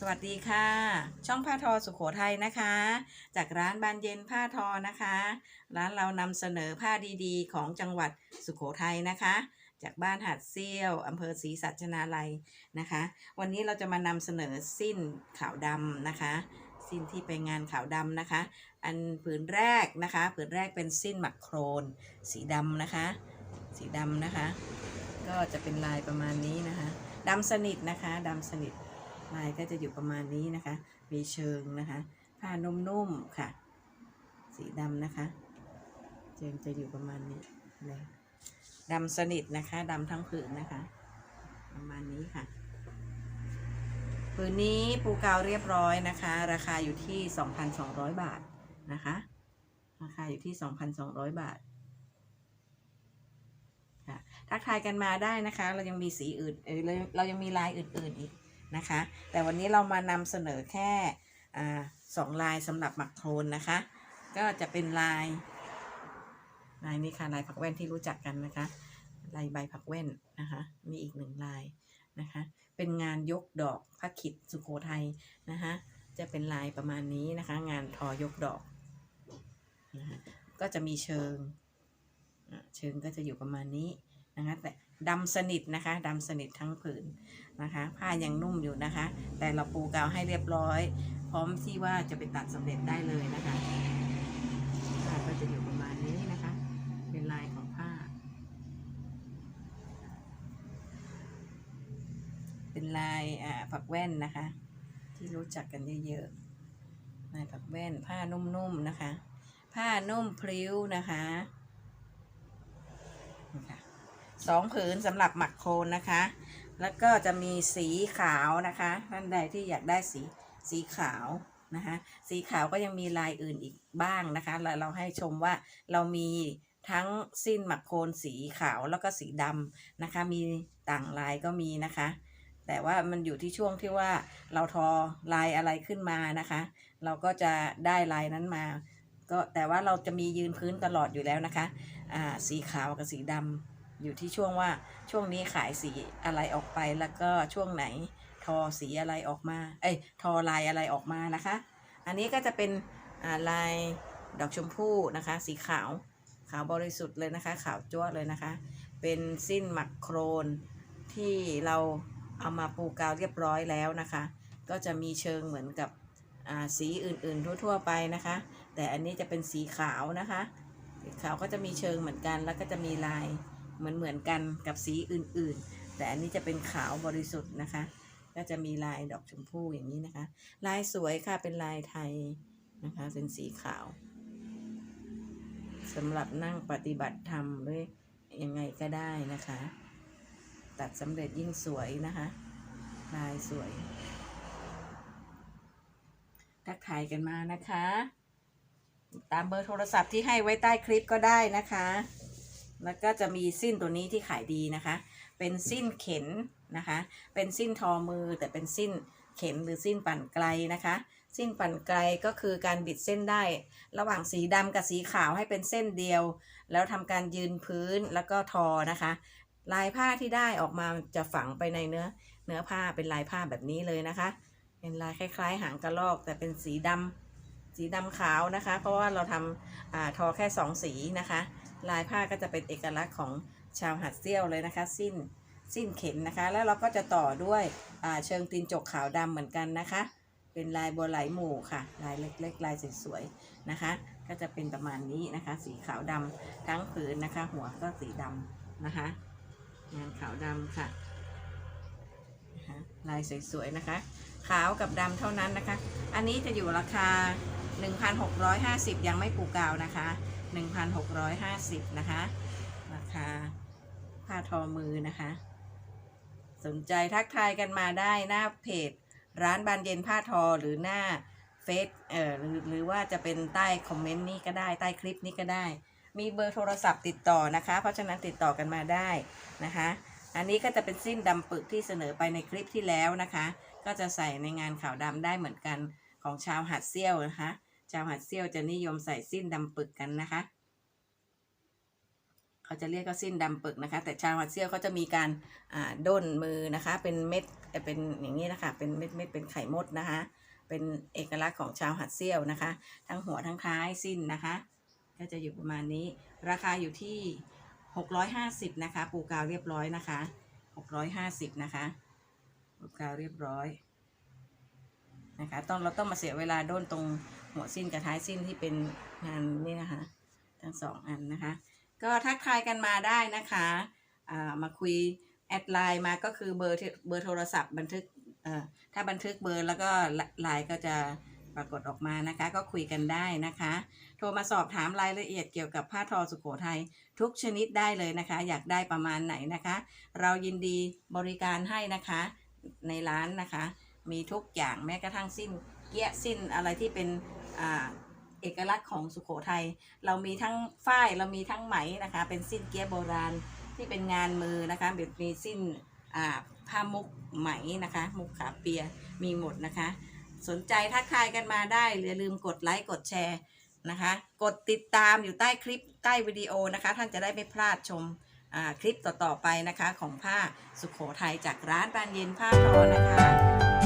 สวัสดีค่ะ ช่องผ้าทอสุขโขทัยนะคะ จากร้านบานเย็นผ้าทอนะคะ ร้านเรานำเสนอผ้าดีๆ ของจังหวัดสุขโขทัยนะคะ จากบ้านหาดเซี่ยวอำเภอศรีสัชนาลัยนะคะ วันนี้เราจะมานำเสนอสิ้นขาวดำนะคะ สิ้นที่ไปงานขาวดำนะคะ อันผืนแรกนะคะผืนแรกเป็นสิ้นหมักโครน สีดำนะคะ สีดำนะคะ ก็จะเป็นลายประมาณนี้นะคะดำสนิทนะคะดำสนิท ลายก็จะอยู่ประมาณนี้นะคะ มีเชิงนะคะ ผ้านุ่มๆค่ะ สีดำนะคะเชิงจะอยู่ประมาณนี้เลยดำสนิทนะคะดำทั้งผืนนะคะ ประมาณนี้ค่ะผืนนี้ปูกาวเรียบร้อยนะคะ ราคาอยู่ที่ 2,200 บาทนะคะ ราคาอยู่ที่ 2,200 บาทค่ะทักทายกันมาได้นะคะ เรายังมีสีอื่นเออเราเรายังมีลายอื่นๆอีก นะคะ แต่วันนี้เรามานำเสนอแค่อสองลายสำหรับหมักโทนนะคะ ก็จะเป็นลาย ลายนี้ค่ะลายผักแว่นที่รู้จักกันนะคะ ลายใบผักแว่นนะคะ มีอีกหนึ่งลายนะคะ เป็นงานยกดอกพระขิดสุโขทัยนะคะ จะเป็นลายประมาณนี้นะคะ งานทอยกดอกนะคะก็จะมีเชิง เชิงก็จะอยู่ประมาณนี้นะคะแต่ ดำสนิทนะคะดำสนิททั้งผืนนะคะ ผ้ายังนุ่มอยู่นะคะ แต่เราปูกาวให้เรียบร้อย พร้อมที่ว่าจะไปตัดสำเร็จได้เลยนะคะผ้าก็จะอยู่ประมาณนี้นะคะ เป็นลายของผ้า เป็นลายอ่าผักแว่นนะคะ ที่รู้จักกันเยอะๆลายผักแว่นผ้านุ่มๆนะคะ ผ้านุ่มพลิ้วนะคะ สองผืนสำหรับหมักโคนนะคะ แล้วก็จะมีสีขาวนะคะท่านใดที่อยากได้สีสีขาวนะคะ สีขาวก็ยังมีลายอื่นอีกบ้างนะคะเราเราให้ชมว่าเรามีทั้งสิ้นหมักโคนสีขาวแล้วก็สีดำนะคะ มีต่างลายก็มีนะคะ แต่ว่ามันอยู่ที่ช่วงที่ว่าเราทอลายอะไรขึ้นมานะคะ เราก็จะได้ลายนั้นมา ก็แต่ว่าเราจะมียืนพื้นตลอดอยู่แล้วนะคะ อ่า สีขาวกับสีดำ อยู่ที่ช่วงว่าช่วงนี้ขายสีอะไรออกไปแล้วก็ช่วงไหนทอสีอะไรออกมา เอ้ยทอลายอะไรออกมานะคะ อันนี้ก็จะเป็นอ่าลายดอกชมพู่นะคะ สีขาวขาวบริสุทธิ์เลยนะคะ ขาวจ้วะเลยนะคะ เป็นสิ้นหมักโครนที่เราเอามาปูกาวเรียบร้อยแล้วนะคะ ก็จะมีเชิงเหมือนกับสีอื่นๆทั่วๆไปนะคะ แต่อันนี้จะเป็นสีขาวนะคะ สีขาวก็จะมีเชิงเหมือนกันแล้วก็จะมีลาย เหมือนเหมือนกันกับสีอื่นๆ แต่อันนี้จะเป็นขาวบริสุทธิ์นะคะ ก็จะมีลายดอกชมพู่อย่างนี้นะคะ ลายสวยค่ะเป็นลายไทยนะคะ เป็นสีขาวสำหรับนั่งปฏิบัติธรรมหรือยังไงก็ได้นะคะ ตัดสำเร็จยิ่งสวยนะคะ ลายสวย ทักทายกันมานะคะ ตามเบอร์โทรศัพท์ที่ให้ไว้ใต้คลิปก็ได้นะคะ แล้วก็จะมีสิ้นตัวนี้ที่ขายดีนะคะ เป็นสิ้นเข็นนะคะ เป็นสิ้นทอมือแต่เป็นสิ้นเข็นหรือสิ้นปั่นไกลนะคะ สิ้นปั่นไกลก็คือการบิดเส้นได้ ระหว่างสีดำกับสีขาวให้เป็นเส้นเดียว แล้วทำการยืนพื้นแล้วก็ทอนะคะ ลายผ้าที่ได้ออกมาจะฝังไปในเนื้อ เนื้อผ้าเป็นลายผ้าแบบนี้เลยนะคะ เป็นลายคล้าย ๆ หางกระรอก แต่เป็นสีดำสีดำขาวนะคะ เพราะว่าเราทำอาทอแค่สองสีนะคะ ลายผ้าก็จะเป็นเอกลักษณ์ของชาวหัดเซี่ยวเลยนะคะ สิ้นสิ้นเข็นนะคะ แล้วเราก็จะต่อด้วยเชิงตีนจกขาวดำเหมือนกันนะคะ เป็นลายบัวไหลหมู่ค่ะ ลายเล็กๆ ลายสวยๆนะคะ ก็จะเป็นประมาณนี้นะคะ สีขาวดำทั้งผืนนะคะ หัวก็สีดำนะคะ งานขาวดำค่ะลายสวยๆนะคะ ขาวกับดำเท่านั้นนะคะ อันนี้จะอยู่ราคา 1,650 ยังไม่ปูกาวนะคะ 1,650 นะคะ ราคาผ้าทอมือนะคะ สนใจทักทายกันมาได้หน้าเพจ ร้านบานเย็นผ้าทอหรือหน้าเฟซเอ่อหรือหรือว่าจะเป็นใต้คอมเมนต์นี้ก็ได้ใต้คลิปนี้ก็ได้ มีเบอร์โทรศัพท์ติดต่อนะคะ เพราะฉะนั้นติดต่อกันมาได้นะคะ อันนี้ก็จะเป็นสิ้นดำปึกที่เสนอไปในคลิปที่แล้วนะคะ ก็จะใส่ในงานขาวดำได้เหมือนกันของชาวหัดเซี่ยวนะคะ ชาวหัดเซี่ยวจะนิยมใส่สิ้นดำปึกกันนะคะ เขาจะเรียกก็สิ้นดำปึกนะคะ แต่ชาวหัดเซี่ยวเขาจะมีการอ่าด้นมือนะคะ เป็นเม็ดเอ่อเป็นอย่างนี้นะคะ เป็นเม็ดเม็ดเป็นไข่มดนะคะ เป็นเอกลักษณ์ของชาวหัดเซี่ยวนะคะ ทั้งหัวทั้งท้ายสิ้นนะคะ ก็จะอยู่ประมาณนี้ ราคาอยู่ที่ 650 นะคะ ปูกาวเรียบร้อยนะคะ 650 นะคะ ปูกาวเรียบร้อยนะคะต้องเราต้องมาเสียเวลาด้นตรง หัวสิ้นกับท้ายสิ้นที่เป็นงานนี่นะคะ ทั้งสองอันนะคะ ก็ทักทายกันมาได้นะคะมาคุยแอดไลน์มาก็คือเบอร์ที่เบอร์โทรศัพท์บันทึกถ้าบันทึกเบอร์แล้วก็ไลน์ก็จะปรากฏออกมานะคะ ก็คุยกันได้นะคะ โทรมาสอบถามรายละเอียดเกี่ยวกับผ้าทอสุโขทัยทุกชนิดได้เลยนะคะ อยากได้ประมาณไหนนะคะ เรายินดีบริการให้นะคะในร้านนะคะ มีทุกอย่างแม้กระทั่งสิ้นเกี้ยสิ้นอะไรที่เป็น เอกลักษณ์ของสุโขทัย เรามีทั้งฝ้ายเรามีทั้งไหมนะคะ เป็นสิ้นเกี้ยโบราณที่เป็นงานมือนะคะแบบมีสิ้นอ่าผ้ามุกไหมนะคะ มุกขาเปียมีหมดนะคะ สนใจทักทายกันมาได้อย่าลืมกดไลค์กดแชร์นะคะ กดติดตามอยู่ใต้คลิปใต้วิดีโอนะคะ ท่านจะได้ไม่พลาดชมคลิปต่อๆไปนะคะ ของผ้าสุโขทัยจากร้านบานเย็นผ้าทอนะคะ